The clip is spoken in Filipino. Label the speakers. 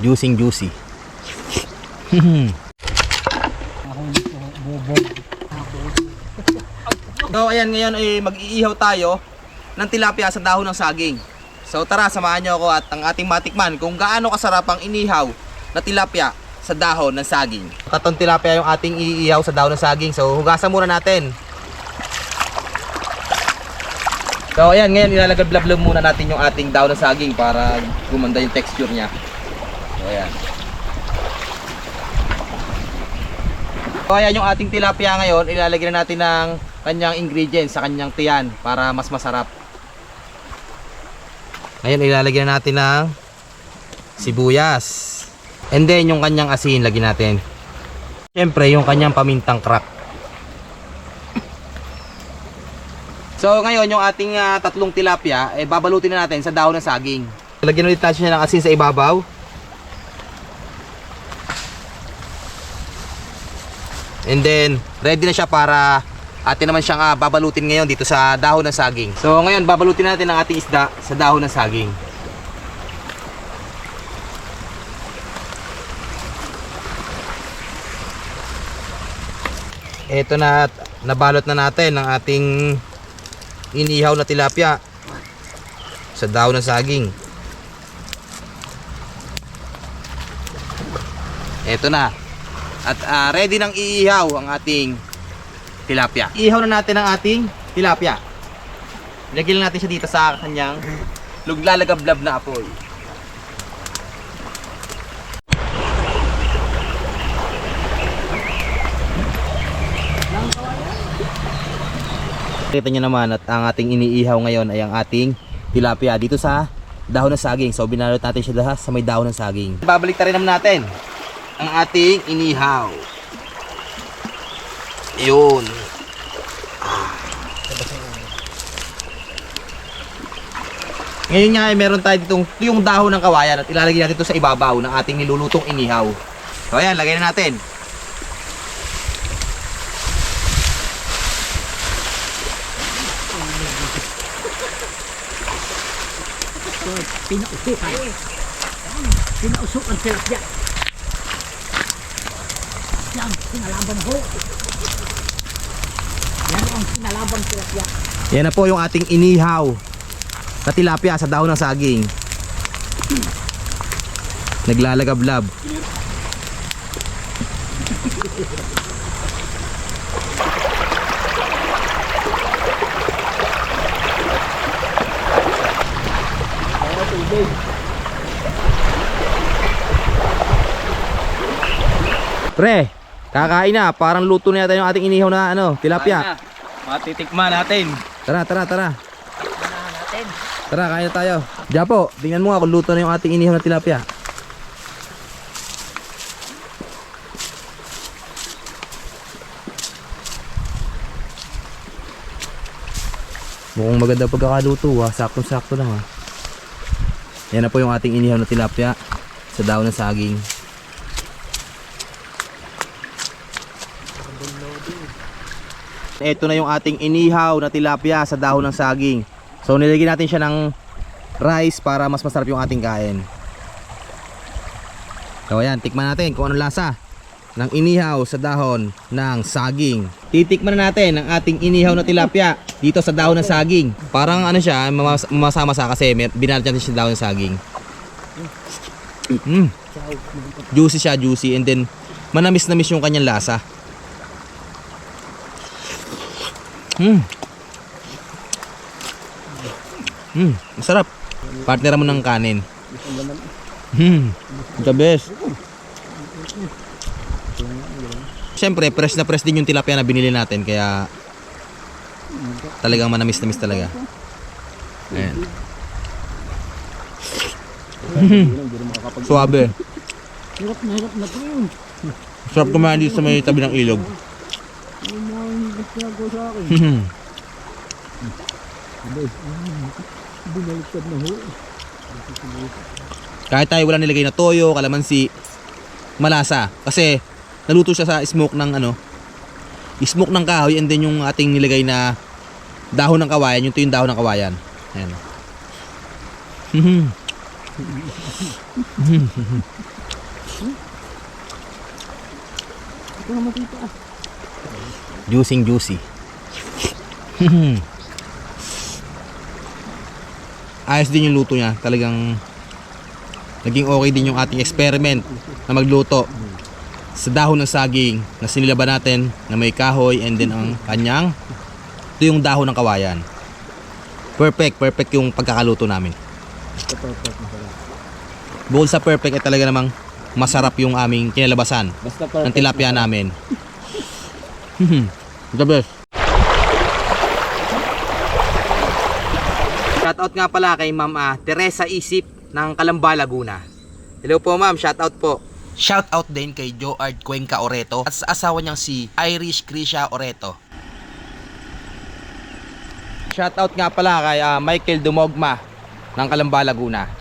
Speaker 1: Juicing juicy. so ayan ngayon ay mag-iihaw tayo ng tilapia sa dahon ng saging. So tara samahan niyo ako at ang ating matikman kung gaano kasarap ang inihaw na tilapia sa dahon ng saging. Tatong tilapia yung ating iihaw sa dahon ng saging. So hugasan muna natin. So ayan, ngayon ilalagablab muna natin yung ating dahon ng saging para gumanda yung texture niya. So ayan. So ayan yung ating tilapia ngayon, ilalagyan na natin ng kanyang ingredients sa kanyang tiyan para mas masarap. Ngayon ilalagyan na natin ng sibuyas. And then yung kanyang asin lagyan natin. Siyempre yung kanyang pamintang crack. So ngayon yung ating ah, tatlong tilapia, eh, babalutin na natin sa dahon ng saging. Lagyan ulit natin siya ng asin sa ibabaw. And then, ready na siya para atin naman siyang ah, babalutin ngayon dito sa dahon ng saging. So ngayon, babalutin natin ang ating isda sa dahon ng saging. Ito na, nabalot na natin ang ating inihaw na tilapia sa dahon ng saging. Ito na. At ah, ready nang iihaw ang ating tilapia. Ihaw na natin ang ating tilapia. Lagyan lang natin siya dito sa kanyang luglalagablab na apoy. Kita nyo naman at ang ating iniihaw ngayon ay ang ating tilapia dito sa dahon ng saging. So binalot natin siya sa may dahon ng saging. Babalik rin naman natin ang ating inihaw. Yun. Ngayon nga ay meron tayo ditong ito yung dahon ng kawayan at ilalagay natin ito sa ibabaw ng ating nilulutong inihaw. So ayan, lagay na natin.
Speaker 2: Pinausukan. Pinausukan tilapia. Yan, pinalaban ho. Yan ang pinalaban tilapia.
Speaker 1: Yan na po yung ating inihaw na tilapia sa dahon ng saging. Naglalagablab. Pre, kakain na. Parang luto na yata yung ating inihaw na ano, tilapia.
Speaker 3: Matitikman natin.
Speaker 1: Tara, tara, tara.
Speaker 2: natin.
Speaker 1: Tara, kain na tayo. Japo, tingnan mo nga kung luto na yung ating inihaw na tilapia. Mukhang maganda pagkakaluto ha. Saktong-sakto lang ha. Yan na po yung ating inihaw na tilapia sa dahon ng saging. Ito na yung ating inihaw na tilapia sa dahon ng saging. So nilagyan natin siya ng rice para mas masarap yung ating kain. So ayan, tikman natin kung anong lasa ng inihaw sa dahon ng saging. Titikman na natin ang ating inihaw na tilapia dito sa dahon ng saging. Parang ano siya, mamas- mamasama-masa kasi may- binalot natin siya sa dahon ng saging. Mm. Juicy siya, juicy and then manamis-namis yung kanyang lasa. Mm. Mm, masarap. Partner mo ng kanin. Hmm, the best. Siyempre, fresh na fresh din yung tilapia na binili natin kaya talagang manamis-namis talaga. Ayan. Suabe.
Speaker 2: Hirap na hirap na to yun.
Speaker 1: Sarap kumain dito sa may tabi ng ilog.
Speaker 2: Nagsago sa akin. Binaliktad na ho.
Speaker 1: Kahit tayo wala nilagay na toyo, kalamansi, malasa. Kasi naluto siya sa smoke ng ano, smoke ng kahoy and then yung ating nilagay na dahon ng kawayan, yung ito yung dahon ng kawayan. Ayan.
Speaker 2: Ito na makita ah.
Speaker 1: Juicing juicy. Ayos din yung luto niya. Talagang naging okay din yung ating experiment na magluto sa dahon ng saging na sinilaban natin na may kahoy and then ang kanyang ito yung dahon ng kawayan. Perfect, perfect yung pagkakaluto namin. Bukod sa perfect ay talaga namang masarap yung aming kinalabasan ng tilapia namin. The best. Shoutout nga pala kay Ma'am ah, Teresa Isip ng Kalamba, Laguna. Hello po ma'am, shoutout po. Shoutout din kay Joard Cuenca Oreto at sa asawa niyang si Irish Krisha Oreto. Shoutout nga pala kay ah, Michael Dumogma ng Kalamba, Laguna.